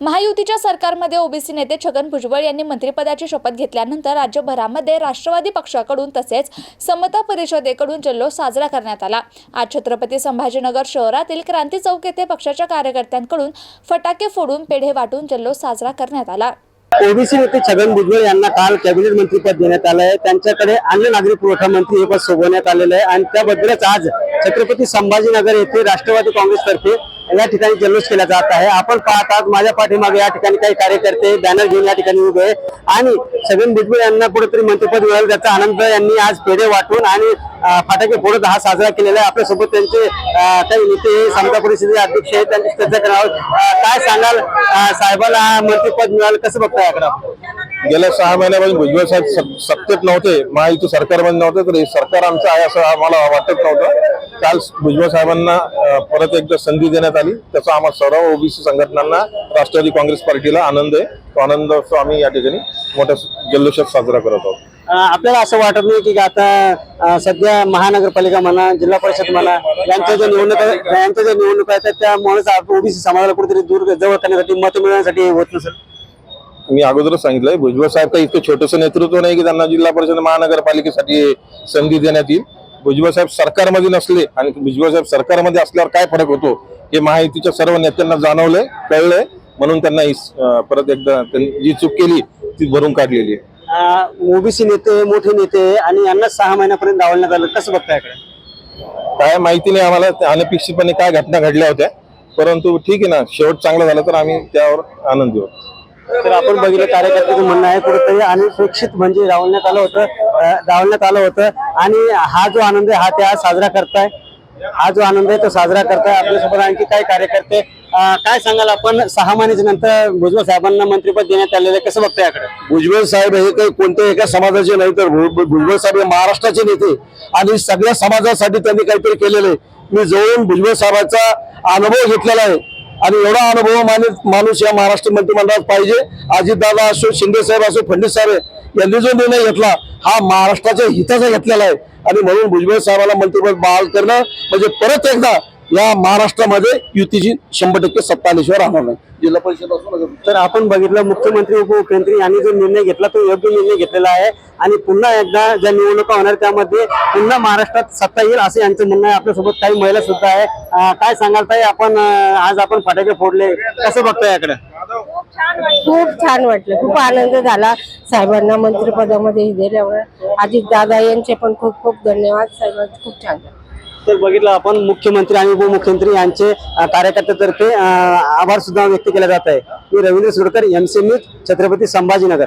महायुतीच्या सरकारमध्ये ओबीसी नेते छगन भुजबळ यांनी मंत्रिपदाची शपथ घेतल्यानंतर राज्यभरामध्ये राष्ट्रवादी पक्षाकडून तसेच समता परिषदेकडून जल्लोष साजरा करण्यात आला. आज छत्रपती संभाजीनगर शहरातील क्रांती चौक येथे पक्षाच्या कार्यकर्त्यांकडून फटाके फोडून पेढे वाटून जल्लोष साजरा करण्यात आला. ओबीसी नेते छगन भुजबळ यांना काल कॅबिनेट मंत्रीपद देण्यात आलं आहे. त्यांच्याकडे अन्न नागरी पुरवठा मंत्री हे पद सोबवण्यात आलेलं आहे. आणि त्याबद्दलच आज छत्रपती संभाजीनगर येथे राष्ट्रवादी काँग्रेसतर्फे या ठिकाणी जल्लोष केला जात आहे. आपण पाहतात माझ्या पाठीमागे या ठिकाणी काही कार्यकर्ते बॅनर घेऊन या ठिकाणी उभे आणि छगन भुजबळ यांना कुठेतरी मंत्रिपद मिळालं. त्याचा आनंद यांनी आज पेढे वाटून आणि फटाके फोडत हा साजरा केलेला आहे. आपल्यासोबत त्यांचे काही नेते समता परिषदेचे अध्यक्ष आहेत त्यांची चर्चा करणार काय सांगाल साहेबाला मंत्रिपद मिळालं कसं बघताय याकडं गेल्या सहा महिन्यापासून भुजबळ साहेब सत्तेत नव्हते महायुती सरकारमध्ये नव्हते तर हे सरकार आमचं आहे असं आम्हाला वाटत नव्हतं. काल भुजबळ साहेबांना परत एकदा संधी देण्यात आली. त्याचा आम्हा सर्व ओबीसी संघटनांना राष्ट्रवादी काँग्रेस पार्टीला आनंद आहे. तो आनंद उत्सव आम्ही या ठिकाणी मोठ्या जल्लोषात साजरा करत आहोत. आपल्याला असं वाटत नाही की आता सध्या महानगरपालिका म्हणा जिल्हा परिषद म्हणा यांच्या ज्या निवडणुका यांच्या ज्या निवडणुका आहेत त्यामुळेच ओबीसी समाजाला कुठेतरी दूर जवळ करण्यासाठी मत मिळवण्यासाठी होत नसेल. मी अगोदरच सांगितलंय भुजबळ साहेब काही इतकं छोटंसं नेतृत्व नाही की त्यांना जिल्हा परिषद महानगरपालिकेसाठी संधी देण्यात येईल. भुजबळ साहेब सरकारमध्ये नसले आणि भुजबळ साहेब सरकारमध्ये असल्यावर काय फरक होतो हे महायुतीच्या सर्व नेत्यांना जाणवलंय कळलंय म्हणून त्यांना ही, परत एकदा त्यांनी जी चूक केली ती भरून काढलेली आहे. ओबीसी नेते मोठे नेते आणि यांना सहा महिन्यापर्यंत डावलण्यात आलं. कसं बघताय काय माहिती नाही आम्हाला. अनपेक्षितपणे काय घटना घडल्या होत्या. परंतु ठीक आहे ना शेवट चांगला झाला तर आम्ही त्यावर आनंदी आहोत तर आपण बघितलं कार्यकर्त्याचं म्हणणं आहे कुठेतरी अनपेक्षित म्हणजे डावलण्यात आलं होतं रावण्यात आलं होतं. आणि हा जो आनंद आहे हा ते आज साजरा करताय. हा जो आनंद आहे तो साजरा करताय. आपल्यासोबत आणखी काय कार्यकर्ते काय सांगाल आपण? सहा महिन्याच्या नंतर भुजबळ साहेबांना मंत्रिपद देण्यात आलेलं आहे. कसं बघताय याकडे? भुजबळ साहेब हे काही कोणत्याही एका समाजाचे नाही तर भुजबळ साहेब हे महाराष्ट्राचे नेते आणि सगळ्या समाजासाठी त्यांनी काहीतरी केलेलं आहे. मी जवळून भुजबळ साहेबांचा अनुभव घेतलेला आहे. आणि एवढा अनुभव मानित माणूस या महाराष्ट्र मंत्रिमंडळात पाहिजे. अजितदादा असो शिंदे साहेब असो फडणवीस साहेब यांनी जो निर्णय घेतला हा महाराष्ट्राच्या हिताचा घेतलेला आहे. आणि म्हणून भुजबळ साहेबाला मंत्रिपद बहाल करणं म्हणजे परत एकदा या महाराष्ट्रामध्ये युतीची शंभर टक्के सत्ता आल्याशिवाय राहणार नाही. जिल्हा परिषद असो नगर तर आपण बघितलं मुख्यमंत्री उपमुख्यमंत्री यांनी जो निर्णय घेतला तो योग्य निर्णय घेतलेला आहे. आणि पुन्हा एकदा ज्या निवडणुका होणार त्यामध्ये पुन्हा महाराष्ट्रात सत्ता येईल असं यांचं म्हणणं आहे. आपल्यासोबत काही महिला सुद्धा आहे. काय सांगाल ताई? आपण आज आपण फटाके फोडले. कसं बघताय याकडे? खूप छान वाटलं. खूप आनंद झाला. साहेबांना मंत्रिपदामध्ये दिल्यामुळे अजित दादा यांचे पण खूप खूप धन्यवाद. साहेबांचे खूप छान. झालं तर बघितलं आपण मुख्यमंत्री आणि उपमुख्यमंत्री यांचे कार्यकर्त्यातर्फे आभार सुद्धा व्यक्त केला जात आहे. मी रवींद्र सुरकर एमसी न्यूज छत्रपती संभाजीनगर.